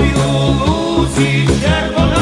Ой, у лузі червона.